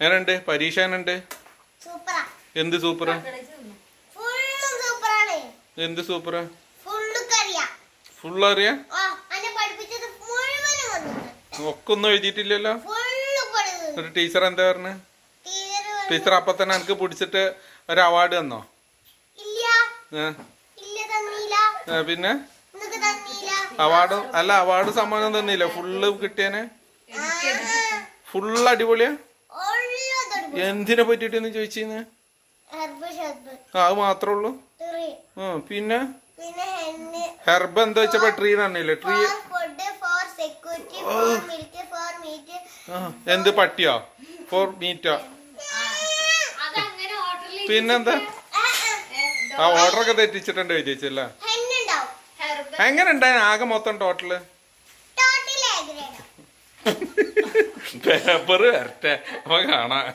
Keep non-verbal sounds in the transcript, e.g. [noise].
എങ്ങനെയുണ്ട്? പരീക്ഷ എങ്ങനെയുണ്ട്? എന്ത് സൂപ്പറാ? എന്ത് സൂപ്പറാ? ഫുൾ അറിയാ ഒക്കെ ഒന്നും എഴുതിയിട്ടില്ലല്ലോ? ഒരു ടീച്ചർ എന്താ പറഞ്ഞു? ടീച്ചർ അപ്പൊ തന്നെ എനിക്ക് പിടിച്ചിട്ട് ഒരു അവാർഡ് തന്നോ? പിന്നെ? അവാർഡ്? അല്ല അവാർഡ് സമ്മാനം തന്നില്ല. ഫുള്ള് കിട്ടിയനെ? ഫുള്ള് അടിപൊളിയാ? എന്തിനെ പറ്റിട്ടെന്ന് ചോദിച്ചിന്ന്? ആ അത് മാത്രമേ ഉള്ളൂ? ആ പിന്നെ? പിന്നെ ഹെന്ന്. ഹെർബ് എന്താ വെച്ചപ്പോ ട്രീ തന്നെയല്ലേ tree for for security for milk for meat ആ എന്ത് പട്ടിയോ? ഫോർ മീറ്റോ പിന്നെന്താ? ആ ഓർഡർ ഒക്കെ തെറ്റിച്ചിട്ടുണ്ട് വിജയിച്ചല്ല? എങ്ങനെ ഉണ്ടായ ആകെ മൊത്തം ടോട്ടൽ പേപ്പർ [laughs] വരട്ടെ. അപ്പൊ കാണാം.